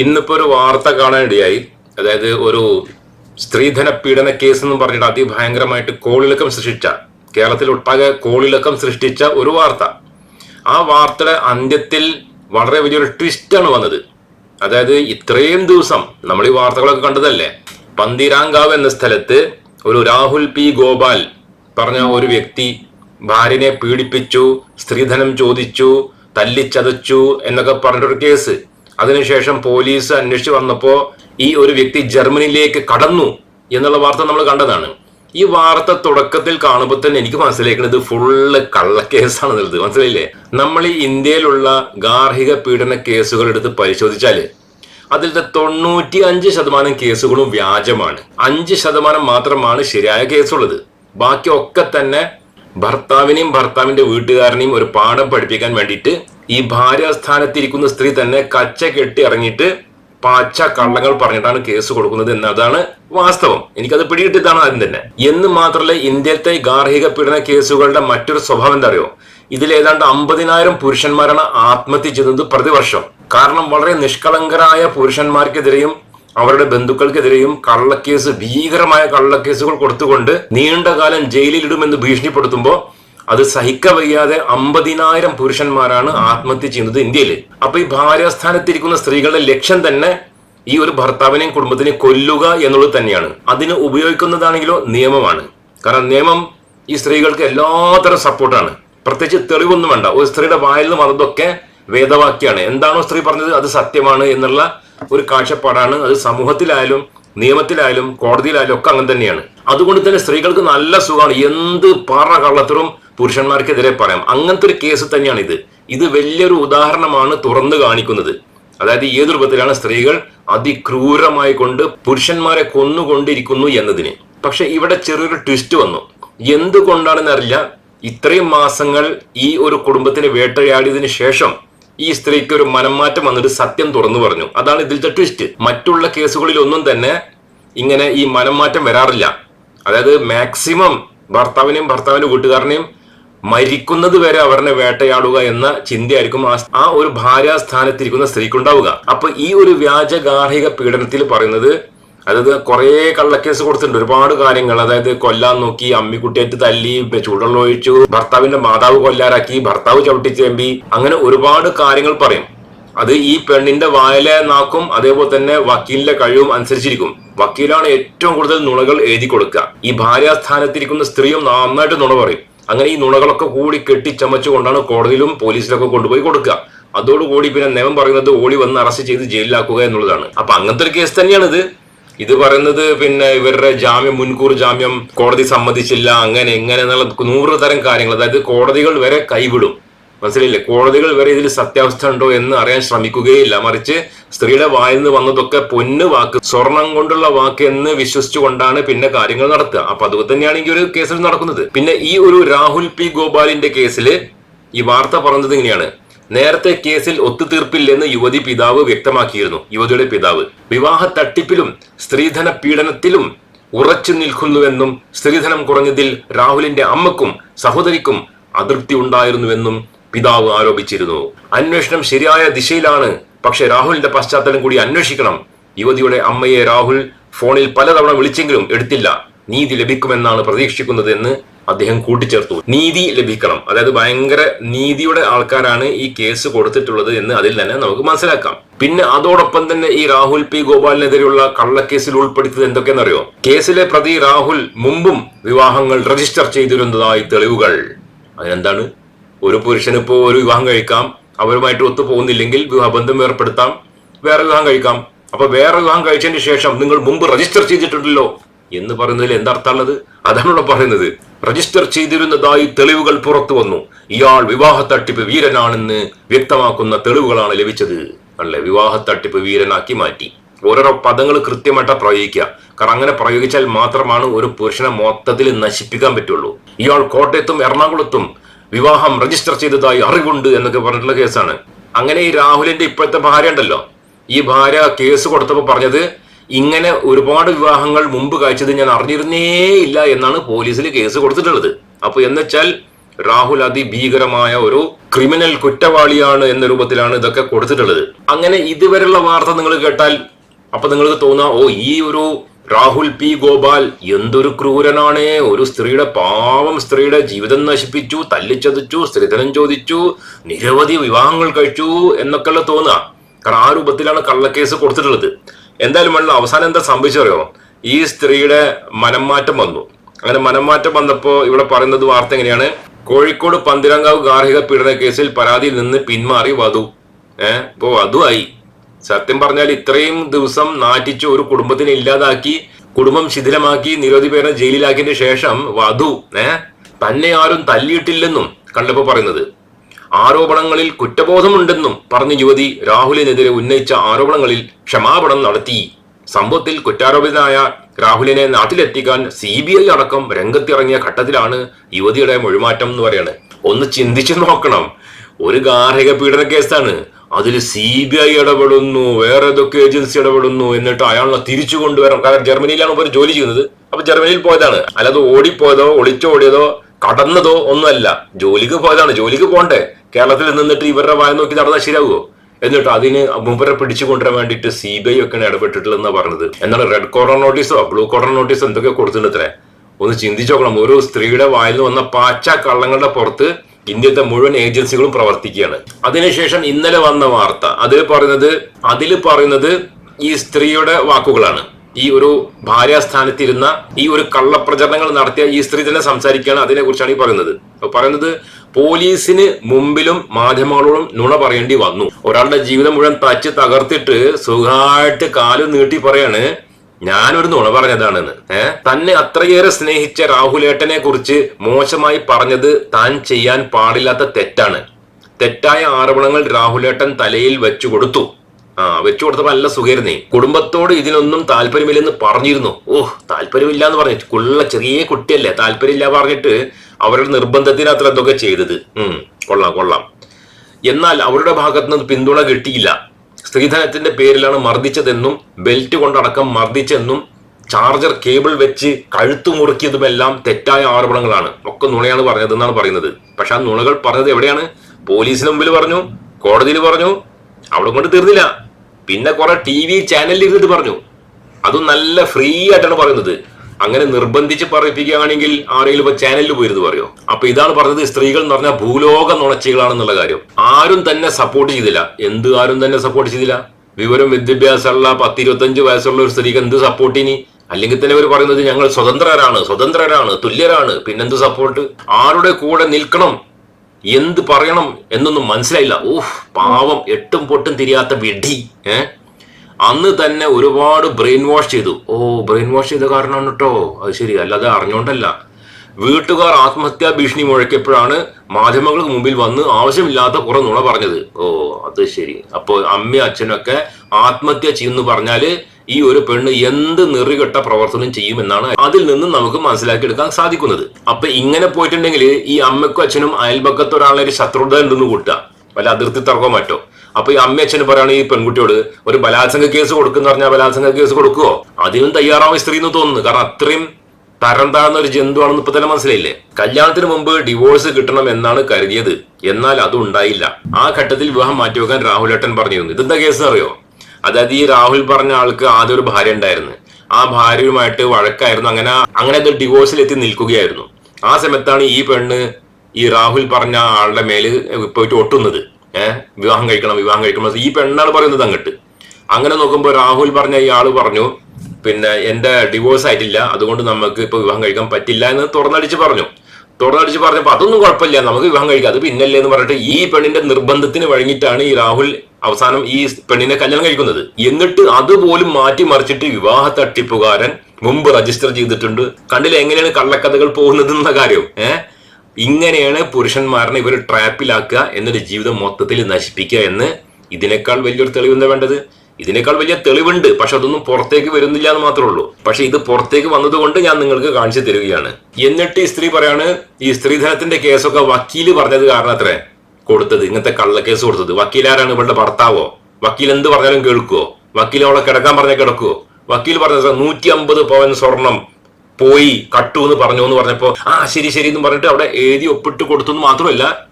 ഇന്നിപ്പോ ഒരു വാർത്ത കാണാനിടയായി അതായത് ഒരു സ്ത്രീധന പീഡന കേസ് എന്ന് പറഞ്ഞിട്ട് അതിഭയങ്കരമായിട്ട് കോളിളക്കം സൃഷ്ടിച്ച കേരളത്തിൽ ഒട്ടാകെ കോളിളക്കം സൃഷ്ടിച്ച ഒരു വാർത്ത. ആ വാർത്തയുടെ അന്ത്യത്തിൽ വളരെ വലിയൊരു ട്വിസ്റ്റാണ് വന്നത്. അതായത് ഇത്രയും ദിവസം നമ്മൾ ഈ വാർത്തകളൊക്കെ കണ്ടതല്ലേ? പന്തിരാങ്കാവ് എന്ന സ്ഥലത്ത് ഒരു രാഹുൽ പി ഗോപാൽ പറഞ്ഞ ഒരു വ്യക്തി ഭാര്യനെ പീഡിപ്പിച്ചു സ്ത്രീധനം ചോദിച്ചു തല്ലിച്ചതച്ചു എന്നൊക്കെ പറഞ്ഞൊരു കേസ് അതിനുശേഷം പോലീസ് അന്വേഷിച്ചു വന്നപ്പോൾ ഈ ഒരു വ്യക്തി ജർമ്മനിയിലേക്ക് കടന്നു എന്നുള്ള വാർത്ത നമ്മൾ കണ്ടതാണ്. ഈ വാർത്ത തുടക്കത്തിൽ കാണുമ്പോൾ തന്നെ എനിക്ക് മനസ്സിലാക്കുന്നത് ഫുള്ള് കള്ളക്കേസാണ് എന്നുള്ളത്. മനസ്സിലായില്ലേ? നമ്മൾ ഈ ഇന്ത്യയിലുള്ള ഗാർഹിക പീഡന കേസുകൾ എടുത്ത് പരിശോധിച്ചാൽ അതിലത്തെ തൊണ്ണൂറ്റി അഞ്ച് ശതമാനം കേസുകളും വ്യാജമാണ്. അഞ്ച് ശതമാനം മാത്രമാണ് ശരിയായ കേസുള്ളത്. ബാക്കി ഒക്കെ തന്നെ ഭർത്താവിനെയും ഭർത്താവിന്റെ വീട്ടുകാരനെയും ഒരു പാഠം പഠിപ്പിക്കാൻ വേണ്ടിയിട്ട് ഈ ഭാര്യാസ്ഥാനത്തിരിക്കുന്ന സ്ത്രീ തന്നെ കച്ച കെട്ടി ഇറങ്ങിയിട്ട് പച്ച കള്ളങ്ങൾ പറഞ്ഞിട്ടാണ് കേസ് കൊടുക്കുന്നത് എന്നതാണ് വാസ്തവം. എനിക്കത് പിടികിട്ടിയതാണ് ആദ്യം തന്നെ. എന്ന് മാത്രമല്ല ഇന്ത്യത്തെ ഗാർഹിക പീഡന കേസുകളുടെ മറ്റൊരു സ്വഭാവം എന്താ അറിയോ ഇതിൽ ഏതാണ്ട് അമ്പതിനായിരം പുരുഷന്മാരാണ് ആത്മഹത്യ ചെയ്യുന്നത് പ്രതിവർഷം. കാരണം വളരെ നിഷ്കളങ്കരായ പുരുഷന്മാർക്കെതിരെയും അവരുടെ ബന്ധുക്കൾക്കെതിരെയും കള്ളക്കേസ് ഭീകരമായ കള്ളക്കേസുകൾ കൊടുത്തുകൊണ്ട് നീണ്ടകാലം ജയിലിലിടുമെന്ന് ഭീഷണിപ്പെടുത്തുമ്പോൾ അത് സഹിക്ക വയ്യാതെ അമ്പതിനായിരം പുരുഷന്മാരാണ് ആത്മഹത്യ ചെയ്യുന്നത് ഇന്ത്യയിൽ അപ്പൊ ഈ ഭാര്യാസ്ഥാനത്തിരിക്കുന്ന സ്ത്രീകളുടെ ലക്ഷ്യം തന്നെ ഈ ഒരു ഭർത്താവിനെയും കുടുംബത്തിനെയും കൊല്ലുക എന്നുള്ളത് തന്നെയാണ്. അതിന് ഉപയോഗിക്കുന്നതാണെങ്കിലോ നിയമമാണ്. കാരണം നിയമം ഈ സ്ത്രീകൾക്ക് എല്ലാത്തരം സപ്പോർട്ടാണ്. പ്രത്യേകിച്ച് തെളിവൊന്നും വേണ്ട. ഒരു സ്ത്രീയുടെ വായിൽ നിന്ന് വന്നതൊക്കെ വേദവാക്യാണ് എന്താണോ സ്ത്രീ പറഞ്ഞത് അത് സത്യമാണ് എന്നുള്ള ഒരു കാഴ്ചപ്പാടാണ് അത് സമൂഹത്തിലായാലും നിയമത്തിലായാലും കോടതിയിലായാലും ഒക്കെ അങ്ങനെ തന്നെയാണ്. അതുകൊണ്ട് തന്നെ സ്ത്രീകൾക്ക് നല്ല സുഖമാണ്. എന്ത് പാറ കള്ളത്തരും പുരുഷന്മാർക്കെതിരെ പറയാം. അങ്ങനത്തെ ഒരു കേസ് തന്നെയാണ് ഇത് ഇത് വലിയൊരു ഉദാഹരണമാണ് തുറന്നു കാണിക്കുന്നത്. അതായത് ഏത് രൂപത്തിലാണ് സ്ത്രീകൾ അതിക്രൂരമായി കൊണ്ട് പുരുഷന്മാരെ കൊന്നുകൊണ്ടിരിക്കുന്നു എന്നതിന്. പക്ഷെ ഇവിടെ ചെറിയൊരു ട്വിസ്റ്റ് വന്നു. എന്തുകൊണ്ടാണെന്ന് അറിയില്ല. ഇത്രയും മാസങ്ങൾ ഈ ഒരു കുടുംബത്തിന് വേട്ടയാടിയതിനു ശേഷം ഈ സ്ത്രീക്ക് ഒരു മനംമാറ്റം വന്നിട്ട് സത്യം തുറന്നു പറഞ്ഞു. അതാണ് ഇതിലത്തെ ട്വിസ്റ്റ് മറ്റുള്ള കേസുകളിൽ ഒന്നും തന്നെ ഇങ്ങനെ ഈ മനംമാറ്റം വരാറില്ല. അതായത് മാക്സിമം ഭർത്താവിനെയും ഭർത്താവിന്റെ വീട്ടുകാരനെയും മരിക്കുന്നത് വരെ അവരെ വേട്ടയാടുക എന്ന ചിന്തയായിരിക്കും ആ ഒരു ഭാര്യാസ്ഥാനത്തിരിക്കുന്ന സ്ത്രീക്കുണ്ടാവുക. അപ്പൊ ഈ ഒരു വ്യാജ ഗാർഹിക പീഡനത്തിൽ പറയുന്നത് അതായത് കുറെ കള്ളക്കേസ് കൊടുത്തിട്ടുണ്ട്. ഒരുപാട് കാര്യങ്ങൾ. അതായത് കൊല്ലാൻ നോക്കി അമ്മിക്കുട്ടിയായിട്ട് തല്ലി ചൂടുള്ള ഒഴിച്ചു ഭർത്താവിന്റെ മാതാവ് കൊല്ലാരാക്കി ഭർത്താവ് ചവിട്ടിച്ചേമ്പി അങ്ങനെ ഒരുപാട് കാര്യങ്ങൾ പറയും. അത് ഈ പെണ്ണിന്റെ വായലെ നാക്കും അതേപോലെ തന്നെ വക്കീലിന്റെ കഴിവും അനുസരിച്ചിരിക്കും. വക്കീലാണ് ഏറ്റവും കൂടുതൽ നുണകൾ എഴുതി കൊടുക്കുക. ഈ ഭാര്യാസ്ഥാനത്തിരിക്കുന്ന സ്ത്രീയും നന്നായിട്ട് നുണ പറയും. അങ്ങനെ ഈ നുണകളൊക്കെ കൂടി കെട്ടിച്ചമച്ചുകൊണ്ടാണ് കോടതിയിലും പോലീസിലൊക്കെ കൊണ്ടുപോയി കൊടുക്കുക. അതോടുകൂടി പിന്നെ നിയമം പറയുന്നത് ഓടി വന്ന് അറസ്റ്റ് ചെയ്ത് ജയിലിലാക്കുക എന്നുള്ളതാണ്. അപ്പൊ അങ്ങനത്തെ ഒരു കേസ് തന്നെയാണ് ഇത് ഇത് പറയുന്നത് പിന്നെ ഇവരുടെ ജാമ്യം മുൻകൂർ ജാമ്യം കോടതി സമ്മതിച്ചില്ല അങ്ങനെ എങ്ങനെ എന്നുള്ള നൂറ് തരം കാര്യങ്ങൾ. അതായത് കോടതികൾ വരെ കൈവിടും. മനസ്സിലായില്ലേ? കോടതികൾ വരെ ഇതിൽ സത്യാവസ്ഥ ഉണ്ടോ എന്ന് അറിയാൻ ശ്രമിക്കുകയില്ല. മറിച്ച് സ്ത്രീയുടെ വായിൽ നിന്ന് വന്നതൊക്കെ പൊന്ന് വാക്ക് സ്വർണം കൊണ്ടുള്ള വാക്ക് എന്ന് വിശ്വസിച്ചുകൊണ്ടാണ് പിന്നെ കാര്യങ്ങൾ നടത്തുക. അപ്പൊ അതുപോലെ തന്നെയാണ് ഈ ഒരു കേസിൽ നടക്കുന്നത്. പിന്നെ ഈ ഒരു രാഹുൽ പി ഗോപാലിന്റെ കേസിൽ ഈ വാർത്ത പറഞ്ഞത് ഇങ്ങനെയാണ്. നേരത്തെ കേസിൽ ഒത്തുതീർപ്പില്ലെന്ന് യുവതി പിതാവ് വ്യക്തമാക്കിയിരുന്നു. യുവതിയുടെ പിതാവ്. വിവാഹ തട്ടിപ്പിലും സ്ത്രീധന പീഡനത്തിലും ഉറച്ചു നിൽക്കുന്നുവെന്നും സ്ത്രീധനം കുറഞ്ഞതിൽ രാഹുലിന്റെ അമ്മക്കും സഹോദരിക്കും അതൃപ്തി ഉണ്ടായിരുന്നുവെന്നും പിതാവ് ആരോപിച്ചിരുന്നു. അന്വേഷണം ശരിയായ ദിശയിലാണ് പക്ഷെ രാഹുലിന്റെ പശ്ചാത്തലം കൂടി അന്വേഷിക്കണം. യുവതിയുടെ അമ്മയെ രാഹുൽ ഫോണിൽ പലതവണ വിളിച്ചെങ്കിലും എടുത്തില്ല. നീതി ലഭിക്കുമെന്നാണ് പ്രതീക്ഷിക്കുന്നത് എന്ന് അദ്ദേഹം കൂട്ടിച്ചേർത്തു. നീതി ലഭിക്കണം. അതായത് ഭയങ്കര നീതിയുടെ ആൾക്കാരാണ് ഈ കേസ് കൊടുത്തിട്ടുള്ളത് എന്ന് അതിൽ തന്നെ നമുക്ക് മനസ്സിലാക്കാം. പിന്നെ അതോടൊപ്പം തന്നെ ഈ രാഹുൽ പി ഗോപാലിനെതിരെയുള്ള കള്ളക്കേസിൽ ഉൾപ്പെടുത്തിയത് എന്തൊക്കെയെന്നറിയോ? കേസിലെ പ്രതി രാഹുൽ മുമ്പും വിവാഹങ്ങൾ രജിസ്റ്റർ ചെയ്തിരുന്നതായി തെളിവുകൾ. അതിനെന്താണ്? ഒരു പുരുഷനിപ്പോ ഒരു വിവാഹം കഴിക്കാം അവരുമായിട്ട് ഒത്തു പോകുന്നില്ലെങ്കിൽ വിവാഹബന്ധം ഏർപ്പെടുത്താം വേറെ വിവാഹം കഴിക്കാം. അപ്പൊ വേറെ വിവാഹം കഴിച്ചതിന് ശേഷം നിങ്ങൾ മുമ്പ് രജിസ്റ്റർ ചെയ്തിട്ടുണ്ടല്ലോ എന്ന് പറയുന്നതിൽ എന്താർത്ഥമുള്ളത് അതാണ് ഇവിടെ പറയുന്നത്. രജിസ്റ്റർ ചെയ്തിരുന്നതായി തെളിവുകൾ പുറത്തു വന്നു. ഇയാൾ വിവാഹ തട്ടിപ്പ് വീരനാണെന്ന് വ്യക്തമാക്കുന്ന തെളിവുകളാണ് ലഭിച്ചത്. അല്ലെ? വിവാഹ തട്ടിപ്പ് വീരനാക്കി മാറ്റി. ഓരോരോ പദങ്ങൾ കൃത്യമായിട്ട് പ്രയോഗിക്കുക. കാരണം അങ്ങനെ പ്രയോഗിച്ചാൽ മാത്രമാണ് ഒരു പുരുഷനെ മൊത്തത്തിൽ നശിപ്പിക്കാൻ പറ്റുള്ളൂ. ഇയാൾ കോട്ടയത്തും എറണാകുളത്തും വിവാഹം രജിസ്റ്റർ ചെയ്തതായി അറിവുണ്ട് എന്നൊക്കെ പറഞ്ഞിട്ടുള്ള കേസാണ്. അങ്ങനെ ഈ രാഹുലിന്റെ ഇപ്പോഴത്തെ ഭാര്യ ഉണ്ടല്ലോ. ഈ ഭാര്യ കേസ് കൊടുത്തപ്പോൾ പറഞ്ഞത് ഇങ്ങനെ ഒരുപാട് വിവാഹങ്ങൾ മുമ്പ് കഴിച്ചത് ഞാൻ അറിഞ്ഞിരുന്നേ ഇല്ല എന്നാണ് പോലീസിൽ കേസ് കൊടുത്തിട്ടുള്ളത്. അപ്പൊ എന്നുവെച്ചാൽ രാഹുൽ അതിഭീകരമായ ഒരു ക്രിമിനൽ കുറ്റവാളിയാണ് എന്ന രൂപത്തിലാണ് ഇതൊക്കെ കൊടുത്തിട്ടുള്ളത്. അങ്ങനെ ഇതുവരെയുള്ള വാർത്ത നിങ്ങൾ കേട്ടാൽ അപ്പൊ നിങ്ങൾക്ക് തോന്നാ ഓ ഈ ഒരു രാഹുൽ പി ഗോപാൽ എന്തൊരു ക്രൂരനാണ്. ഒരു സ്ത്രീയുടെ പാവം സ്ത്രീയുടെ ജീവിതം നശിപ്പിച്ചു തല്ലിച്ചതച്ചു സ്ത്രീധനം ചോദിച്ചു നിരവധി വിവാഹങ്ങൾ കഴിച്ചു എന്നൊക്കെയുള്ള തോന്നുക. കാരണം ആ രൂപത്തിലാണ് കള്ളക്കേസ് കൊടുത്തിട്ടുള്ളത്. എന്തായാലും വേണ്ട അവസാനം എന്താ സംഭവിച്ചറിയോ? ഈ സ്ത്രീയുടെ മനംമാറ്റം വന്നു. അങ്ങനെ മനംമാറ്റം വന്നപ്പോ ഇവിടെ പറയുന്നത് വാർത്ത എങ്ങനെയാണ്? കോഴിക്കോട് പന്തിരങ്കാവ് ഗാർഹിക പീഡന കേസിൽ പരാതിയിൽ നിന്ന് പിന്മാറി വധു. ഏഹ് ഇപ്പോ വധുവായി സത്യം പറഞ്ഞാൽ ഇത്രയും ദിവസം നാറ്റിച്ച് ഒരു കുടുംബത്തിനെ ഇല്ലാതാക്കി കുടുംബം ശിഥിലമാക്കി നിരവധി പേരെ ജയിലിലാക്കിയതിന് ശേഷം വധു ഏ? തന്നെ ആരും തല്ലിയിട്ടില്ലെന്നും കണ്ടപ്പോ പറയുന്നത്. ആരോപണങ്ങളിൽ കുറ്റബോധമുണ്ടെന്നും പറഞ്ഞ യുവതി രാഹുലിനെതിരെ ഉന്നയിച്ച ആരോപണങ്ങളിൽ ക്ഷമാപണം നടത്തി. സംഭവത്തിൽ കുറ്റാരോപിതനായ രാഹുലിനെ നാട്ടിലെത്തിക്കാൻ സി ബി ഐ അടക്കം രംഗത്തിറങ്ങിയ ഘട്ടത്തിലാണ് യുവതിയുടെ മൊഴിമാറ്റം എന്ന് പറയുന്നത് ഒന്ന് ചിന്തിച്ചു നോക്കണം. ഒരു ഗാർഹിക പീഡന കേസാണ്. അതിൽ സി ബി ഐ ഇടപെടുന്നു വേറെ ഏതൊക്കെ ഏജൻസി ഇടപെടുന്നു എന്നിട്ട് അയാളെ തിരിച്ചു കൊണ്ടുവരണം. കാരണം ജർമ്മനിയിലാണ് ഇവർ ജോലി ചെയ്യുന്നത്. അപ്പൊ ജർമ്മനിയിൽ പോയതാണ്. അല്ലാതെ ഓടിപ്പോയതോ ഒളിച്ചോടിയതോ കടന്നതോ ഒന്നുമല്ല. ജോലിക്ക് പോയതാണ്. ജോലിക്ക് പോണ്ടേ കേരളത്തിൽ നിന്നിട്ട് ഇവരുടെ വായ നോക്കി നടന്നാൽ ശരിയാവുമോ എന്നിട്ട് അതിന് മുമ്പരെ പിടിച്ചു കൊണ്ടുവരാൻ വേണ്ടിയിട്ട് സി ബി ഐ ഒക്കെയാണ് ഇടപെട്ടിട്ടുള്ളതെന്നാണ് പറഞ്ഞത്. എന്നാൽ റെഡ് കോർണർ നോട്ടീസോ ബ്ലൂ കോർണർ നോട്ടീസോ എന്തൊക്കെ കൊടുത്തിട്ടുണ്ട് ഒന്ന് ചിന്തിച്ചു നോക്കണം. ഒരു സ്ത്രീയുടെ വായിൽ നിന്ന് വന്ന പാച്ച കള്ളങ്ങളുടെ പുറത്ത് ഇന്ത്യത്തെ മുഴുവൻ ഏജൻസികളും പ്രവർത്തിക്കുകയാണ്. അതിനുശേഷം ഇന്നലെ വന്ന വാർത്ത അതിൽ പറയുന്നത് അതിൽ പറയുന്നത് ഈ സ്ത്രീയുടെ വാക്കുകളാണ്. ഈ ഒരു ഭാര്യാസ്ഥാനത്തിരുന്ന ഈ ഒരു കള്ളപ്രചരണങ്ങൾ നടത്തിയ ഈ സ്ത്രീ തന്നെ സംസാരിക്കുകയാണ് അതിനെ കുറിച്ചാണ് ഈ പറയുന്നത്. പറയുന്നത് പോലീസിന് മുമ്പിലും മാധ്യമങ്ങളോടും നുണ പറയേണ്ടി വന്നു. ഒരാളുടെ ജീവിതം മുഴുവൻ തച്ച് തകർത്തിട്ട് സുഖമായിട്ട് കാലും നീട്ടി പറയാണ് ഞാനൊരു നുണ പറഞ്ഞതാണെന്ന്. ഏഹ് തന്നെ അത്രയേറെ സ്നേഹിച്ച രാഹുലേട്ടനെ കുറിച്ച് മോശമായി പറഞ്ഞത് താൻ ചെയ്യാൻ പാടില്ലാത്ത തെറ്റാണ്. തെറ്റായ ആരോപണങ്ങൾ രാഹുലേട്ടൻ തലയിൽ വെച്ചു കൊടുത്തു. ആ വെച്ചു കൊടുത്തപ്പോ നല്ല സുഖരുന്നേ കുടുംബത്തോട് ഇതിനൊന്നും താല്പര്യമില്ലെന്ന് പറഞ്ഞിരുന്നു. ഓഹ് താല്പര്യമില്ല എന്ന് പറഞ്ഞു കുള്ള ചെറിയ കുട്ടിയല്ലേ താല്പര്യമില്ല പറഞ്ഞിട്ട് അവരുടെ നിർബന്ധത്തിന് അത്ര എന്തൊക്കെ ചെയ്തത്. ഉം കൊള്ളാം കൊള്ളാം. എന്നാൽ അവരുടെ ഭാഗത്തുനിന്ന് പിന്തുണ കിട്ടിയില്ല. സ്ത്രീധനത്തിന്റെ പേരിലാണ് മർദ്ദിച്ചതെന്നും ബെൽറ്റ് കൊണ്ടടക്കം മർദ്ദിച്ചെന്നും ചാർജർ കേബിൾ വെച്ച് കഴുത്തു മുറുക്കിയതുമെല്ലാം തെറ്റായ ആരോപണങ്ങളാണ്. ഒക്കെ നുണയാണ് പറഞ്ഞതെന്നാണ് പറയുന്നത്. പക്ഷെ ആ നുണകൾ പറഞ്ഞത് എവിടെയാണ്? പോലീസിന് മുമ്പിൽ പറഞ്ഞു കോടതിയിൽ പറഞ്ഞു. അവിടെ കൊണ്ട് തീർന്നില്ല. പിന്നെ കുറെ ടി വി ചാനലിൽ ഇരുന്നിട്ട് പറഞ്ഞു. അതും നല്ല ഫ്രീ ആയിട്ടാണ് പറയുന്നത്. അങ്ങനെ നിർബന്ധിച്ച് പറയിപ്പിക്കുകയാണെങ്കിൽ ആരെങ്കിലും ഇപ്പൊ ചാനലിൽ പോയിരുന്നു പറയോ? അപ്പൊ ഇതാണ് പറഞ്ഞത് സ്ത്രീകൾ എന്ന് പറഞ്ഞാൽ ഭൂലോക നുണച്ചികളാണെന്നുള്ള കാര്യം. ആരും തന്നെ സപ്പോർട്ട് ചെയ്തില്ല. എന്ത് ആരും തന്നെ സപ്പോർട്ട് ചെയ്തില്ല? വിവരം വിദ്യാഭ്യാസമുള്ള പത്ത് ഇരുപത്തഞ്ച് വയസ്സുള്ള ഒരു സ്ത്രീക്ക് എന്ത് സപ്പോർട്ട് ഇനി? അല്ലെങ്കിൽ തന്നെ അവർ പറയുന്നത് ഞങ്ങൾ സ്വതന്ത്രരാണ് സ്വതന്ത്രരാണ് തുല്യരാണ്. പിന്നെന്ത് സപ്പോർട്ട് ആരുടെ കൂടെ നിൽക്കണം? എന്ത് പറയണം എന്നൊന്നും മനസ്സിലായില്ല. ഓഹ് പാവം എട്ടും പൊട്ടും തിരിയാത്ത വിഡി. ഏ അന്ന് തന്നെ ഒരുപാട് ബ്രെയിൻ വാഷ് ചെയ്തു. ഓ ബ്രെയിൻ വാഷ് ചെയ്ത കാരണമാണ് കേട്ടോ അത് ശരി അല്ലാതെ അറിഞ്ഞോണ്ടല്ല. വീട്ടുകാർ ആത്മഹത്യാ ഭീഷണി മുഴക്കിയപ്പോഴാണ് മാധ്യമങ്ങൾക്ക് മുമ്പിൽ വന്ന് ആവശ്യമില്ലാത്ത കുറെ നുണ പറഞ്ഞത്. ഓ അത് ശരി. അപ്പോൾ അമ്മയും അച്ഛനൊക്കെ ആത്മഹത്യ ചെയ്യുമെന്ന് പറഞ്ഞാൽ ഈ ഒരു പെണ്ണ് എന്ത് നെറികെട്ട പ്രവർത്തനം ചെയ്യുമെന്നാണ് അതിൽ നിന്ന് നമുക്ക് മനസ്സിലാക്കിയെടുക്കാൻ സാധിക്കുന്നത്. അപ്പൊ ഇങ്ങനെ പോയിട്ടുണ്ടെങ്കിൽ ഈ അമ്മയ്ക്കും അച്ഛനും അയൽപക്കത്തൊരാളെ ഒരു ശത്രുത ഉണ്ടെന്ന് കൂട്ടുക. വല്ല അതിർത്തി തർക്കോ മറ്റോ? അപ്പൊ ഈ അമ്മ അച്ഛന് പറയുകയാണ് ഈ പെൺകുട്ടിയോട് ഒരു ബലാത്സംഗ കേസ് കൊടുക്കുന്ന പറഞ്ഞാൽ ബലാത്സംഗ കേസ് കൊടുക്കുവോ? അതിനും തയ്യാറാവും സ്ത്രീ എന്ന് തോന്നുന്നു. കാരണം അത്രയും തരം താഴ്ന്ന ഒരു ജന്തുവാണെന്ന് ഇപ്പൊ തന്നെ മനസ്സിലായില്ലേ? കല്യാണത്തിന് മുമ്പ് ഡിവോഴ്സ് കിട്ടണം എന്നാണ് കരുതിയത്. എന്നാൽ അത് ഉണ്ടായില്ല. ആ ഘട്ടത്തിൽ വിവാഹം മാറ്റിവെക്കാൻ രാഹുലേട്ടൻ പറഞ്ഞിരുന്നു ഇതെന്താ കേസ് അറിയോ അതായത് ഈ രാഹുൽ പറഞ്ഞ ആൾക്ക് ആദ്യം ഒരു ഭാര്യ ഉണ്ടായിരുന്നു. ആ ഭാര്യയുമായിട്ട് വഴക്കായിരുന്നു. അങ്ങനെ അങ്ങനെ അത് ഡിവോഴ്സിലെത്തി നിൽക്കുകയായിരുന്നു. ആ സമയത്താണ് ഈ പെണ്ണ് ഈ രാഹുൽ പറഞ്ഞ ആളുടെ മേൽ പോയിട്ട് ഒട്ടുന്നത്. ഏഹ് വിവാഹം കഴിക്കണം വിവാഹം കഴിക്കണം ഈ പെണ്ണാണ് പറയുന്നത് അങ്ങോട്ട്. അങ്ങനെ നോക്കുമ്പോൾ രാഹുൽ പറഞ്ഞ ഈ ആൾ പറഞ്ഞു പിന്നെ എന്റെ ഡിവോഴ്സ് ആയിട്ടില്ല അതുകൊണ്ട് നമുക്ക് ഇപ്പൊ വിവാഹം കഴിക്കാൻ പറ്റില്ല എന്ന് തുറന്നടിച്ച് പറഞ്ഞു. തുറന്നടിച്ച് പറഞ്ഞപ്പോ അതൊന്നും കുഴപ്പമില്ല നമുക്ക് വിവാഹം കഴിക്കാം അത് പിന്നല്ലേ എന്ന് പറഞ്ഞിട്ട് ഈ പെണ്ണിന്റെ നിർബന്ധത്തിന് വഴങ്ങിയിട്ടാണ് ഈ രാഹുൽ അവസാനം ഈ പെണ്ണിനെ കല്യാണം കഴിക്കുന്നത്. എന്നിട്ട് അതുപോലും മാറ്റി മറിച്ചിട്ട് വിവാഹ തട്ടിപ്പുകാരൻ മുമ്പ് രജിസ്റ്റർ ചെയ്തിട്ടുണ്ട്. കണ്ടില്ല എങ്ങനെയാണ് കള്ളക്കഥകൾ പോകുന്നത് എന്ന കാര്യം ഏഹ് ഇങ്ങനെയാണ് പുരുഷന്മാരനെ ഇവർ ട്രാപ്പിലാക്കുക എന്നൊരു ജീവിതം മൊത്തത്തിൽ നശിപ്പിക്കുക എന്ന് ഇതിനേക്കാൾ വലിയൊരു തെളിവെന്താ വേണ്ടത്? ഇതിനേക്കാൾ വലിയ തെളിവുണ്ട്. പക്ഷെ അതൊന്നും പുറത്തേക്ക് വരുന്നില്ല എന്ന് മാത്രമേ ഉള്ളൂ. പക്ഷെ ഇത് പുറത്തേക്ക് വന്നതുകൊണ്ട് ഞാൻ നിങ്ങൾക്ക് കാണിച്ചു തരികയാണ്. എന്നിട്ട് ഈ സ്ത്രീ പറയാണ് ഈ സ്ത്രീധനത്തിന്റെ കേസൊക്കെ വക്കീൽ പറഞ്ഞത് കാരണം അത്രേ കൊടുത്തത്. ഇങ്ങനത്തെ കള്ളക്കേസ് കൊടുത്തത്. വക്കീലാരാണ് ഇവളുടെ ഭർത്താവോ? വക്കീൽ എന്ത് പറഞ്ഞാലും കേൾക്കുവോ? വക്കീൽ അവളെ കിടക്കാൻ പറഞ്ഞാൽ കിടക്കുവോ? വക്കീൽ പറഞ്ഞ നൂറ്റി അമ്പത് പവൻ സ്വർണം പോയി കട്ടു എന്ന് പറഞ്ഞു എന്ന് പറഞ്ഞപ്പോൾ ആ ശരി ശരി എന്ന് പറഞ്ഞിട്ട് അവിടെ എഴുതി ഒപ്പിട്ട് കൊടുത്തു എന്ന് മാത്രമല്ല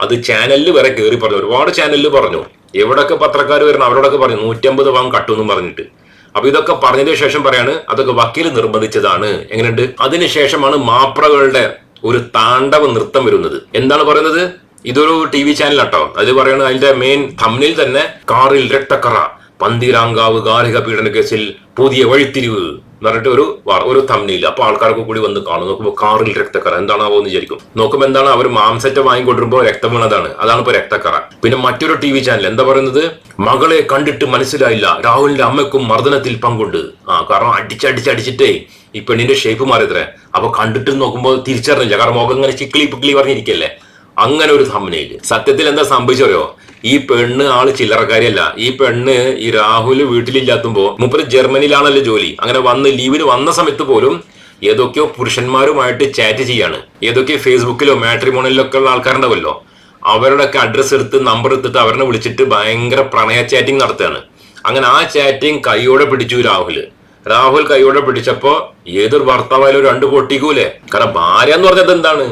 അത് ചാനലിൽ വരെ കയറി പറഞ്ഞു. ഒരുപാട് ചാനലിൽ പറഞ്ഞു. എവിടൊക്കെ പത്രക്കാർ വരണം അവരോടൊക്കെ പറഞ്ഞു നൂറ്റമ്പത് പവൻ കട്ടു എന്ന് പറഞ്ഞിട്ട്. അപ്പൊ ഇതൊക്കെ പറഞ്ഞതിന് ശേഷം പറയാണ് അതൊക്കെ വക്കീൽ നിർബന്ധിച്ചതാണ്. എങ്ങനെയുണ്ട്? അതിനുശേഷമാണ് മാപ്രകളുടെ ഒരു താണ്ഡവ നൃത്തം വരുന്നത്. എന്താണ് പറയുന്നത്? ഇതൊരു ടി വി ചാനലാട്ടോ അത് പറയുന്നത് അതിന്റെ മെയിൻ തമ്മിൽ തന്നെ കാറിൽ രക്തക്കറ പന്തീരാങ്കാവ് ഗാർഹിക പീഡന കേസിൽ പുതിയ വഴിത്തിരിവ്. എന്ന് പറഞ്ഞിട്ട് ഒരു ഒരു തമ്മിയിൽ അപ്പൊ ആൾക്കാർക്ക് കൂടി വന്ന് കാണും. നോക്കുമ്പോൾ കാറിൽ രക്തക്കറ. എന്താണാവോ എന്ന് വിചാരിക്കും. നോക്കുമ്പോൾ എന്താണ്? അവർ മാംസറ്റ വാങ്ങിക്കൊണ്ടിരുമ്പോൾ രക്തം വീണതാണ്. അതാണ് ഇപ്പൊ രക്തക്കറ. പിന്നെ മറ്റൊരു ടി വി ചാനൽ എന്താ പറയുന്നത്? മകളെ കണ്ടിട്ട് മനസ്സിലായില്ല. രാഹുലിന്റെ അമ്മയ്ക്കും മർദ്ദനത്തിൽ പങ്കുണ്ട്. ആ കാരണം അടിച്ചടിച്ചടിച്ചിട്ടേ ഈ പെണ്ണിന്റെ ഷേപ്പ് മാറിയത്രേ. അപ്പൊ കണ്ടിട്ട് നോക്കുമ്പോൾ തിരിച്ചറിഞ്ഞില്ല. കാരണം മുഖം ഇങ്ങനെ ചിക്കിളി പിക്കിളി പറഞ്ഞിരിക്കല്ലേ? അങ്ങനെ ഒരു തമ്മനയിൽ സത്യത്തിൽ എന്താ സംഭവിച്ചറിയോ? ഈ പെണ്ണ് ആൾ ചില്ലറക്കാരിയല്ല. ഈ പെണ്ണ് ഈ രാഹുൽ വീട്ടിലില്ലാത്തുമ്പോ മുപ്പത് ജർമ്മനിയിലാണല്ലോ ജോലി. അങ്ങനെ വന്ന് ലീവിന് വന്ന സമയത്ത് പോലും ഏതൊക്കെയോ പുരുഷന്മാരുമായിട്ട് ചാറ്റ് ചെയ്യാണ്. ഏതൊക്കെ ഫേസ്ബുക്കിലോ മാട്രിമോണിലോ ഒക്കെ ഉള്ള ആൾക്കാരുണ്ടാവല്ലോ അവരുടെ ഒക്കെ അഡ്രസ്സ് എടുത്ത് നമ്പർ എടുത്തിട്ട് അവരെ വിളിച്ചിട്ട് ഭയങ്കര പ്രണയ ചാറ്റിംഗ് നടത്തുകയാണ്. അങ്ങനെ ആ ചാറ്റിംഗ് കൈയോടെ പിടിച്ചു രാഹുൽ രാഹുൽ കൈയോടെ പിടിച്ചപ്പോ ഏതൊരു ഭർത്താവായാലും രണ്ട് പൊട്ടിക്കൂലേ? കാരണം ഭാര്യ എന്ന് പറഞ്ഞത് എന്താണ്?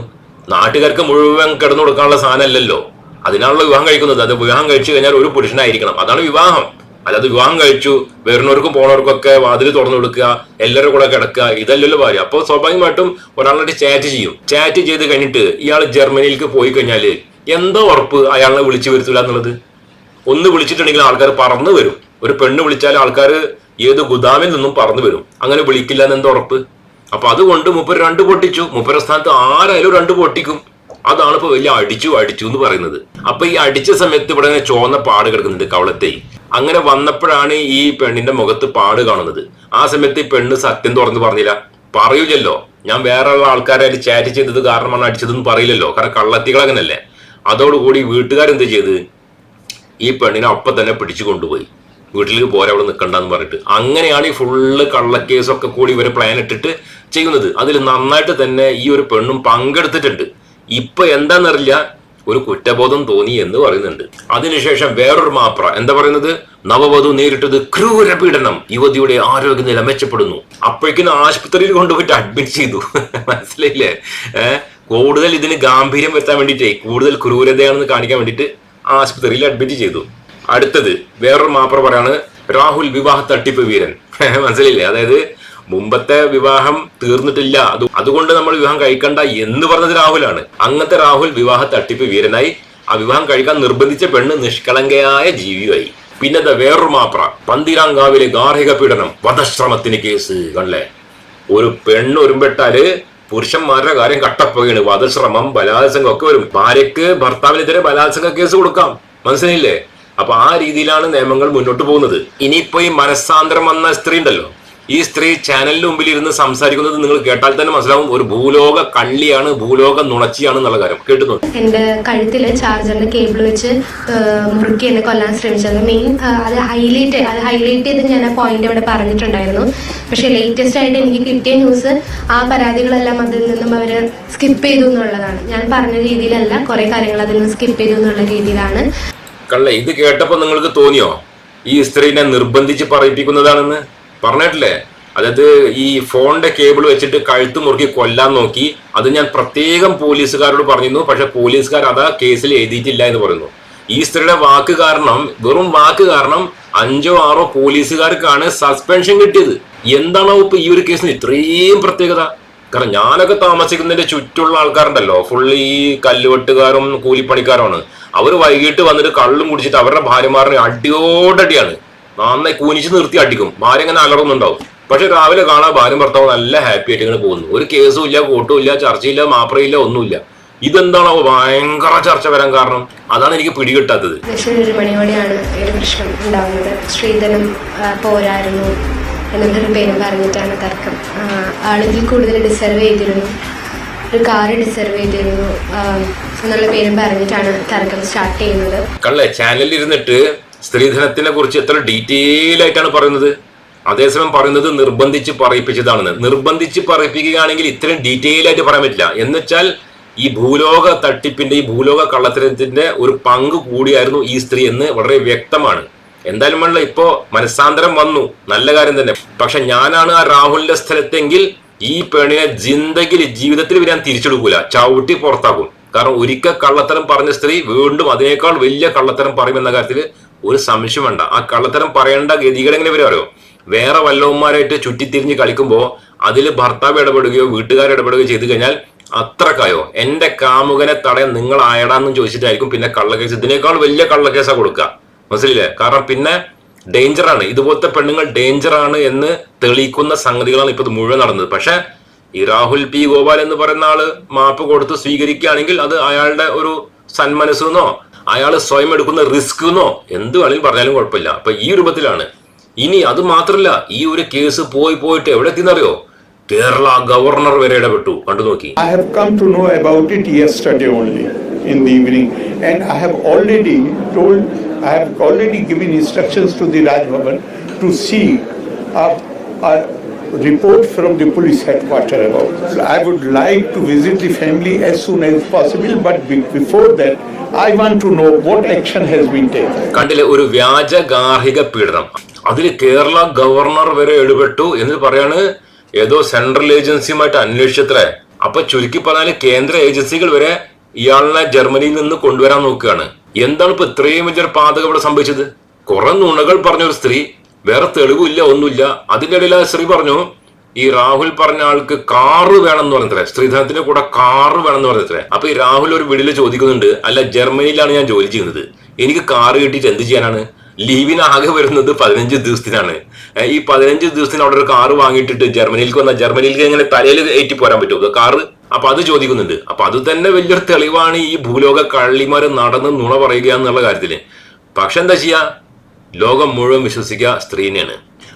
നാട്ടുകാർക്ക് മുഴുവൻ കിടന്നു കൊടുക്കാനുള്ള സാധനമല്ലല്ലോ. അതിനാണല്ലോ വിവാഹം കഴിക്കുന്നത്. അത് വിവാഹം കഴിച്ചു കഴിഞ്ഞാൽ ഒരു പുരുഷനായിരിക്കണം. അതാണ് വിവാഹം. അല്ലാതെ വിവാഹം കഴിച്ചു വരുന്നവർക്കും പോണവർക്കും ഒക്കെ വാതിൽ തുറന്നു കൊടുക്കുക എല്ലാവരും കൂടെ കിടക്കുക ഇതല്ലല്ലോ കാര്യം അപ്പോൾ സ്വാഭാവികമായിട്ടും ഒരാളായിട്ട് ചാറ്റ് ചെയ്യും. ചാറ്റ് ചെയ്ത് കഴിഞ്ഞിട്ട് ഇയാൾ ജർമ്മനിയിലേക്ക് പോയി കഴിഞ്ഞാൽ എന്തോ ഉറപ്പ് അയാളെ വിളിച്ചു വരുത്തില്ല എന്നുള്ളത്? ഒന്ന് വിളിച്ചിട്ടുണ്ടെങ്കിൽ ആൾക്കാർ പറന്നു വരും. ഒരു പെണ്ണ് വിളിച്ചാൽ ആൾക്കാർ ഏത് ഗുദാമിൽ നിന്നും പറന്നു വരും. അങ്ങനെ വിളിക്കില്ല എന്ന് എന്താ ഉറപ്പ്? അപ്പൊ അതുകൊണ്ട് മുപ്പര് രണ്ട് പൊട്ടിച്ചു. മുപ്പര സ്ഥാനത്ത് ആരായാലും രണ്ട് പൊട്ടിക്കും. അതാണ് ഇപ്പൊ വലിയ അടിച്ചു അടിച്ചു എന്ന് പറയുന്നത്. അപ്പൊ ഈ അടിച്ച സമയത്ത് ഇവിടെ ചോന്ന പാട് കിടക്കുന്നുണ്ട് കവളത്തെ. അങ്ങനെ വന്നപ്പോഴാണ് ഈ പെണ്ണിന്റെ മുഖത്ത് പാട് കാണുന്നത്. ആ സമയത്ത് ഈ പെണ്ണ് സത്യം തുറന്നു പറഞ്ഞില്ല. പറയൂലല്ലോ ഞാൻ വേറെ ഉള്ള ആൾക്കാരെ ചാറ്റ് ചെയ്തത് കാരണമാണ് അടിച്ചതെന്ന് പറയില്ലല്ലോ. കാരണം കള്ളത്തികൾ അങ്ങനല്ലേ. അതോടുകൂടി വീട്ടുകാരെന്ത് ചെയ്ത്? ഈ പെണ്ണിനെ അപ്പം തന്നെ പിടിച്ചു കൊണ്ടുപോയി. വീട്ടിലേക്ക് പോരാ അവിടെ നിൽക്കണ്ടെന്ന് പറഞ്ഞിട്ട്. അങ്ങനെയാണ് ഈ ഫുള്ള് കള്ളക്കേസൊക്കെ കൂടി ഇവരെ പ്ലാൻ ഇട്ടിട്ട് ചെയ്യുന്നത്. അതിൽ നന്നായിട്ട് തന്നെ ഈ ഒരു പെണ്ണും പങ്കെടുത്തിട്ടുണ്ട്. ഇപ്പൊ എന്താണെന്നറിയില്ല ഒരു കുറ്റബോധം തോന്നി എന്ന് പറയുന്നുണ്ട്. അതിനുശേഷം വേറൊരു മാപ്ര. എന്താ പറയുന്നത്? നവവധു നേരിട്ടത് ക്രൂരപീഡനം. യുവതിയുടെ ആരോഗ്യനില മെച്ചപ്പെടുന്നു. അപ്പോഴേക്കും ആശുപത്രിയിൽ കൊണ്ടുപോയിട്ട് അഡ്മിറ്റ് ചെയ്തു. മനസ്സിലായില്ലേ? കൂടുതൽ ഇതിന് ഗാംഭീര്യം വരുത്താൻ വേണ്ടിയിട്ടേ കൂടുതൽ ക്രൂരതയാണെന്ന് കാണിക്കാൻ വേണ്ടിയിട്ട് ആശുപത്രിയിൽ അഡ്മിറ്റ് ചെയ്തു. അടുത്തത് വേറൊരു മാപ്പറ പറയാണ് രാഹുൽ വിവാഹ തട്ടിപ്പ് വീരൻ. മനസ്സിലില്ലേ? അതായത് മുമ്പത്തെ വിവാഹം തീർന്നിട്ടില്ല. അത് അതുകൊണ്ട് നമ്മൾ വിവാഹം കഴിക്കണ്ട എന്ന് പറഞ്ഞത് രാഹുലാണ്. അങ്ങനത്തെ രാഹുൽ വിവാഹ തട്ടിപ്പ് വീരനായി ആ വിവാഹം കഴിക്കാൻ നിർബന്ധിച്ച പെണ്ണ് നിഷ്കളങ്കയായ ജീവിയായി പിന്നെ ദാ വേറൊരു മാപ്ര പന്തിരാങ്കാവിലെ ഗാർഹിക പീഡനം വധശ്രമത്തിന് കേസ് കണ്ടല്ലേ? ഒരു പെണ്ണ് ഒരുമ്പെട്ടാൽ പുരുഷന്മാരുടെ കാര്യം കട്ടപ്പോയാണ് വധശ്രമം ബലാത്സംഗം ഒക്കെ വരും. ഭാര്യക്ക് ഭർത്താവിനെതിരെ ബലാത്സംഗ കേസ് കൊടുക്കാം. മനസ്സിലായില്ലേ അപ്പൊ ആ രീതിയിലാണ് നിയമങ്ങൾ മുന്നോട്ട് പോകുന്നത്. ഇനിയിപ്പോ ഈ മനസ്സാന്തരം വന്ന സ്ത്രീ ഉണ്ടല്ലോ. ഈ സ്ത്രീ ചാനലിന് മുമ്പിൽ ഇരുന്ന് സംസാരിക്കുന്നത് നിങ്ങൾ കേട്ടാൽ തന്നെ മനസ്സിലാവും ഒരു ഭൂലോക കള്ളിയാണ് ഭൂലോക നുണച്ചിയാണ് എന്നുള്ള കാര്യം. കേട്ടുന്നു എന്റെ കഴുത്തിൽ ചാർജറിന്റെ കേബിൾ വെച്ച് മുറുക്കി എന്നെ കൊല്ലാൻ ശ്രമിച്ചത്. മെയിൻ അത് ഹൈലൈറ്റ് അത് ഹൈലൈറ്റ് ചെയ്ത് ഞാൻ ആ പോയിന്റ് അവിടെ പറഞ്ഞിട്ടുണ്ടായിരുന്നു. പക്ഷെ ലേറ്റസ്റ്റ് ആയിട്ട് എനിക്ക് കിട്ടിയ ന്യൂസ് ആ പരാതികളെല്ലാം അതിൽ നിന്നും അവർ സ്കിപ്പ് ചെയ്തു എന്നുള്ളതാണ്. ഞാൻ പറഞ്ഞ രീതിയിലല്ല കുറെ കാര്യങ്ങൾ അതിൽ നിന്ന് സ്കിപ്പ് ചെയ്തു എന്നുള്ള രീതിയിലാണ്. കള്ള ഇത് കേട്ടപ്പോ നിങ്ങൾക്ക് തോന്നിയോ? ഈ സ്ത്രീനെ നിർബന്ധിച്ച് പറയിപ്പിക്കുന്നതാണെന്ന്? പറഞ്ഞിട്ടില്ലേ? അതായത് ഈ ഫോണിന്റെ കേബിൾ വെച്ചിട്ട് കഴുത്ത് മുറുക്കി കൊല്ലാൻ നോക്കി. അത് ഞാൻ പ്രത്യേകം പോലീസുകാരോട് പറഞ്ഞിരുന്നു. പക്ഷെ പോലീസുകാർ അതാ കേസിൽ എഴുതിയിട്ടില്ല എന്ന് പറയുന്നു. ഈ സ്ത്രീയുടെ വാക്ക് കാരണം വെറും വാക്ക് കാരണം അഞ്ചോ ആറോ പോലീസുകാർക്കാണ് സസ്പെൻഷൻ കിട്ടിയത്. എന്താണോ ഇപ്പൊ ഈ ഒരു കേസിന് ഇത്രയും പ്രത്യേകത? കാരണം ഞാനൊക്കെ താമസിക്കുന്നതിന്റെ ചുറ്റുള്ള ആൾക്കാരുണ്ടല്ലോ. ഫുള്ള് ഈ കല്ലുവെട്ടുകാരും കൂലിപ്പണിക്കാരുമാണ്. അവർ വൈകിട്ട് വന്നിട്ട് കള്ളും കുടിച്ചിട്ട് അവരുടെ ഭാര്യമാരുടെ അടിയോടടിയാണ്. നന്നായി കൂനിച്ച് നിർത്തി അടിക്കും. ഭാര്യ ഇങ്ങനെ അലറുന്നുണ്ടാവും. പക്ഷെ രാവിലെ കാണാൻ ഭാര്യ ഭർത്താവ് നല്ല ഹാപ്പി ആയിട്ട് ഇങ്ങനെ പോകുന്നു. ഒരു കേസും ഇല്ല കോട്ടും ഇല്ല ചർച്ചയില്ല മാപ്രയില്ല ഒന്നുമില്ല. ഇതെന്താണോ ഭയങ്കര ചർച്ച വരാൻ കാരണം? അതാണ് എനിക്ക് പിടികിട്ടാത്തത്. ഒരു മണിയോടെയാണ് പ്രശ്നം ഉണ്ടാവുന്നത്. സ്ത്രീധനം ആ, പോരായിരുന്നു. എന്നുള്ളൊരു പേരും പറഞ്ഞിട്ടാണ് തർക്കം. ആളുകൾ കൂടുതൽ ഡിസർവ് ചെയ്തിരുന്നു. ഒരു കാറ് ഡിസർവ് ചെയ്തിരുന്നു. എന്നുള്ള പേരും പറഞ്ഞിട്ടാണ് തർക്കം സ്റ്റാർട്ട് ചെയ്യുന്നത്. കള്ളേ ചാനലിൽ ഇരുന്നിട്ട് സ്ത്രീധനത്തിനെ കുറിച്ച് എത്ര ഡീറ്റെയിൽ ആയിട്ടാണ് പറയുന്നത്? അതേസമയം പറയുന്നത് നിർബന്ധിച്ച് പറയിപ്പിച്ചതാണെന്ന്. നിർബന്ധിച്ച് പറയിപ്പിക്കുകയാണെങ്കിൽ ഇത്രയും ഡീറ്റെയിൽ ആയിട്ട് പറയാൻ പറ്റില്ല. എന്നുവെച്ചാൽ ഈ ഭൂലോക തട്ടിപ്പിന്റെ ഈ ഭൂലോക കള്ളത്തരത്തിന്റെ ഒരു പങ്ക് കൂടിയായിരുന്നു ഈ സ്ത്രീ എന്ന് വളരെ വ്യക്തമാണ്. എന്തായാലും വേണ്ട ഇപ്പോ മനസ്സാന്തരം വന്നു. നല്ല കാര്യം തന്നെ. പക്ഷെ ഞാനാണ് ആ രാഹുലിന്റെ സ്ഥലത്തെങ്കിൽ ഈ പെണ്ണിനെ ജിന്ദഗിൽ ജീവിതത്തിൽ വരാൻ തിരിച്ചെടുക്കൂല. ചവിട്ടി പുറത്താക്കും. കാരണം ഒരിക്കൽ കള്ളത്തരം പറഞ്ഞ സ്ത്രീ വീണ്ടും അതിനേക്കാൾ വലിയ കള്ളത്തരം പറയുമെന്ന കാര്യത്തിൽ ഒരു സംശയം വേണ്ട. ആ കള്ളത്തരം പറയേണ്ട ഗതികളെങ്ങനെ വരും അറിയോ? വേറെ വല്ലവന്മാരായിട്ട് ചുറ്റിത്തിരിഞ്ഞ് കളിക്കുമ്പോൾ അതിൽ ഭർത്താവ് ഇടപെടുകയോ വീട്ടുകാർ ഇടപെടുകയോ ചെയ്തു കഴിഞ്ഞാൽ അത്രക്കായോ? എന്റെ കാമുകനെ തടയാൻ നിങ്ങൾ ആയടാന്ന് ചോദിച്ചിട്ടായിരിക്കും പിന്നെ കള്ളക്കേസ്. ഇതിനേക്കാൾ വലിയ കള്ളക്കേസാ കൊടുക്കുക. മനസ്സിലില്ലേ കാരണം പിന്നെ ഡേഞ്ചർ ആണ്. ഇതുപോലത്തെ പെണ്ണുങ്ങൾ ഡേഞ്ചർ ആണ് എന്ന് തെളിയിക്കുന്ന സംഗതികളാണ് ഇപ്പൊ മുഴുവൻ നടന്നത്. പക്ഷെ ഈ രാഹുൽ പി ഗോപാൽ എന്ന് പറയുന്ന ആൾ മാപ്പ് കൊടുത്ത് സ്വീകരിക്കുകയാണെങ്കിൽ അത് അയാളുടെ ഒരു സന്മനസ്സെന്നോ അയാൾ സ്വയം എടുക്കുന്ന റിസ്ക് എന്നോ എന്ത് വേണമെങ്കിലും പറഞ്ഞാലും കുഴപ്പമില്ല. അപ്പൊ ഈ രൂപത്തിലാണ്. ഇനി അത് മാത്രമല്ല ഈ ഒരു കേസ് പോയി പോയിട്ട് എവിടെ എത്തിയെന്നറിയോ കേരള ഗവർണർ വരെ ഇടപെട്ടു. കണ്ടു നോക്കി. I have come to know about it yesterday only in the evening and I have already told, I have already given instructions to the Raj Bhavan to see a, a report from the police headquarters about. I would like to visit the family as soon as possible, but be- before that, I want to know what action has been taken. കണ്ടില്ലേ ഒരു വ്യാജ ഗാർഹിക പീഡനം അതിൽ Kerala governor വരെ ഇടപെട്ടു എന്ന് പറയാണ് ഏതോ സെൻട്രൽ ഏജൻസിയുമായിട്ട് അന്വേഷിച്ചത്രേ അപ്പൊ ചുരുക്കി പറഞ്ഞാൽ കേന്ദ്ര ഏജൻസികൾ വരെ ഇയാളിനെ ജർമ്മനിയിൽ നിന്ന് കൊണ്ടുവരാൻ നോക്കുകയാണ് എന്താണ് ഇപ്പൊ ഇത്രയും വലിയൊരു പാതകം ഇവിടെ സംഭവിച്ചത്? കുറെ നുണകൾ പറഞ്ഞ ഒരു സ്ത്രീ വേറെ തെളിവില്ല ഒന്നുമില്ല. അതിന്റെ ഇടയിൽ സ്ത്രീ പറഞ്ഞു ഈ രാഹുൽ പറഞ്ഞ ആൾക്ക് കാറ് വേണം എന്ന് പറഞ്ഞത്രേ സ്ത്രീധനത്തിന്റെ കൂടെ കാറ് എന്ന് പറഞ്ഞത്രേ അപ്പൊ ഈ രാഹുൽ ഒരു വീട്ടിൽ ചോദിക്കുന്നുണ്ട് അല്ല ജർമ്മനിയിലാണ് ഞാൻ ജോലി ചെയ്യുന്നത്. എനിക്ക് കാറ് കിട്ടിയിട്ട് എന്ത് ചെയ്യാനാണ്? ലീവിന് ആകെ വരുന്നത് പതിനഞ്ച് ദിവസത്തിനാണ്. ഈ പതിനഞ്ച് ദിവസത്തിന് അവിടെ ഒരു കാറ് വാങ്ങിയിട്ടിട്ട് ജർമ്മനിയിലേക്ക് വന്ന ജർമ്മനിയിലേക്ക് എങ്ങനെ തലയിൽ ഏറ്റി പോരാൻ പറ്റുമോ കാറ് അപ്പൊ അത് ചോദിക്കുന്നുണ്ട്. അപ്പൊ അത് തന്നെ വലിയൊരു തെളിവാണ് ഈ ഭൂലോക കള്ളിമാര് നടന്ന് നുണ പറയുക എന്നുള്ള കാര്യത്തിൽ പക്ഷെ എന്താ ചെയ്യ? ലോകം മുഴുവൻ വിശ്വസിക്കുക സ്ത്രീനെയാണ്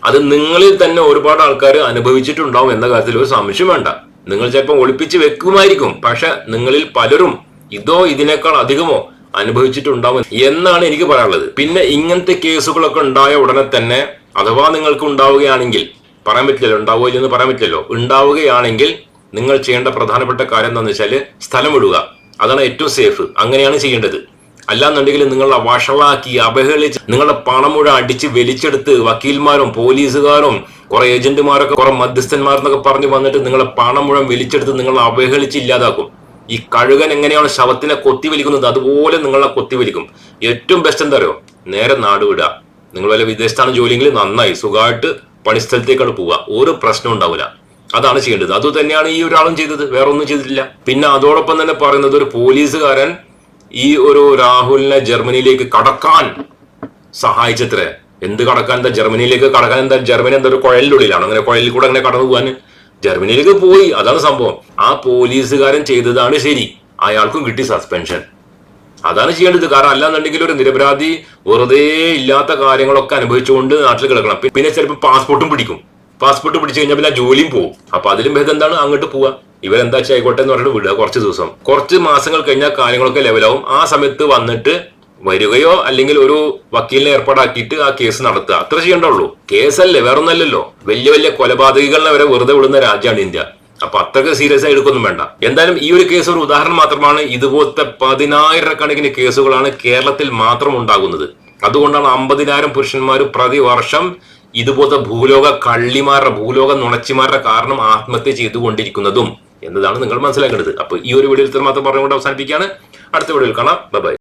അത് നിങ്ങളിൽ തന്നെ ഒരുപാട് ആൾക്കാർ അനുഭവിച്ചിട്ടുണ്ടാവും എന്ന കാര്യത്തിൽ ഒരു സംശയം വേണ്ട. നിങ്ങൾ ചിലപ്പോൾ ഒളിപ്പിച്ച് വെക്കുമായിരിക്കും. പക്ഷെ നിങ്ങളിൽ പലരും ഇതോ ഇതിനേക്കാൾ അധികമോ അനുഭവിച്ചിട്ടുണ്ടാവും എന്നാണ് എനിക്ക് പറയാനുള്ളത്. പിന്നെ ഇങ്ങനത്തെ കേസുകളൊക്കെ ഉണ്ടായ ഉടനെ തന്നെ അഥവാ നിങ്ങൾക്ക് ഉണ്ടാവുകയാണെങ്കിൽ പറയാൻ പറ്റില്ലല്ലോ ഉണ്ടാവുകയില്ലെന്ന് പറയാൻ പറ്റില്ലല്ലോ ഉണ്ടാവുകയാണെങ്കിൽ നിങ്ങൾ ചെയ്യേണ്ട പ്രധാനപ്പെട്ട കാര്യം എന്താണെന്ന് വെച്ചാൽ സ്ഥലം വിടുക. അതാണ് ഏറ്റവും സേഫ്. അങ്ങനെയാണ് ചെയ്യേണ്ടത്. അല്ലാന്നുണ്ടെങ്കിൽ നിങ്ങളെ വഷളാക്കി അപഹേളിച്ച് നിങ്ങളുടെ പണം മുഴുവൻ അടിച്ച് വലിച്ചെടുത്ത് വക്കീൽമാരും പോലീസുകാരും കുറെ ഏജന്റുമാരൊക്കെ കുറെ മധ്യസ്ഥന്മാരെന്നൊക്കെ പറഞ്ഞു വന്നിട്ട് നിങ്ങളെ പണം മുഴുവൻ വലിച്ചെടുത്ത് നിങ്ങളെ അപഹേളിച്ച് ഇല്ലാതാക്കും. ഈ കഴുകൻ എങ്ങനെയാണ് ശവത്തിനെ കൊത്തി വലിക്കുന്നത്? അതുപോലെ നിങ്ങളെ കൊത്തി വലിക്കും. ഏറ്റവും ബെസ്റ്റ് എന്താ അറിയോ? നേരെ നാട് വിടുക. നിങ്ങൾ വല്ല വിദേശത്താണ് ജോലിയെങ്കിൽ നന്നായി സുഖമായിട്ട് പണിസ്ഥലത്തേക്കാണ് പോവുക. ഒരു പ്രശ്നം ഉണ്ടാവില്ല അതാണ് ചെയ്യേണ്ടത്. അത് തന്നെയാണ് ഈ ഒരാളും ചെയ്തത്. വേറെ ഒന്നും ചെയ്തിട്ടില്ല. പിന്നെ അതോടൊപ്പം തന്നെ പറയുന്നത് ഒരു പോലീസുകാരൻ ഈ ഒരു രാഹുലിനെ ജർമ്മനിയിലേക്ക് കടക്കാൻ സഹായിച്ചത്രേ. എന്ത് കടക്കാൻ? എന്താ ജർമ്മനിയിലേക്ക് കടക്കാൻ എന്താ? ജർമ്മനി എന്താ ഒരു കുഴലിനുള്ളിലാണ് അങ്ങനെ കുഴലിൽ കൂടെ അങ്ങനെ കടന്നു പോകാൻ ജർമ്മനിയിലേക്ക് പോയി. അതാണ് സംഭവം. ആ പോലീസുകാരൻ ചെയ്തതാണ് ശരി. അയാൾക്കും കിട്ടി സസ്പെൻഷൻ. അതാണ് ചെയ്യേണ്ടത്. കാരണം അല്ലാന്നുണ്ടെങ്കിൽ ഒരു നിരപരാധി വെറുതെ ഇല്ലാത്ത കാര്യങ്ങളൊക്കെ അനുഭവിച്ചുകൊണ്ട് നാട്ടിൽ കിടക്കണം. പിന്നെ ചിലപ്പോൾ പാസ്പോർട്ടും പിടിക്കും. പാസ്പോർട്ട് പിടിച്ചു കഴിഞ്ഞാൽ പിന്നെ ജോലിയും പോകും അപ്പൊ അതിലും ഭേദം എന്താണ് അങ്ങോട്ട് പോവാ. ഇവരെന്താ വെച്ചാൽ ആയിക്കോട്ടെ എന്ന് പറഞ്ഞിട്ട് വിടുക കുറച്ച് ദിവസം. കുറച്ച് മാസങ്ങൾ കഴിഞ്ഞാൽ കാര്യങ്ങളൊക്കെ ലെവലാവും. ആ സമയത്ത് വന്നിട്ട് വരികയോ അല്ലെങ്കിൽ ഒരു വക്കീലിനെ ഏർപ്പാടാക്കിയിട്ട് ആ കേസ് നടത്തുക. അത്ര ചെയ്യണ്ടുള്ളൂ കേസല്ലേ വേറെ ഒന്നല്ലല്ലോ വലിയ വലിയ കൊലപാതകികളെ വരെ വെറുതെ വിടുന്ന രാജ്യമാണ് ഇന്ത്യ. അപ്പൊ അത്രയ്ക്ക് സീരിയസ് ആയി എടുക്കൊന്നും വേണ്ട. എന്തായാലും ഈ ഒരു കേസ് ഒരു ഉദാഹരണം മാത്രമാണ് ഇതുപോലത്തെ പതിനായിരക്കണക്കിന് കേസുകളാണ് കേരളത്തിൽ മാത്രം ഉണ്ടാകുന്നത്. അതുകൊണ്ടാണ് അമ്പതിനായിരം പുരുഷന്മാർ പ്രതിവർഷം ഇതുപോലത്തെ ഭൂലോക കള്ളിമാരുടെ ഭൂലോക നുണച്ചിമാരുടെ കാരണം ആത്മഹത്യ ചെയ്തുകൊണ്ടിരിക്കുന്നതും എന്നതാണ് നിങ്ങൾ മനസ്സിലാക്കേണ്ടത്. അപ്പൊ ഈ ഒരു വീഡിയോ മാത്രം പറഞ്ഞുകൊണ്ട് അവസാനിപ്പിക്കുകയാണ്. അടുത്ത വീഡിയോയിൽ കാണാം. ബൈ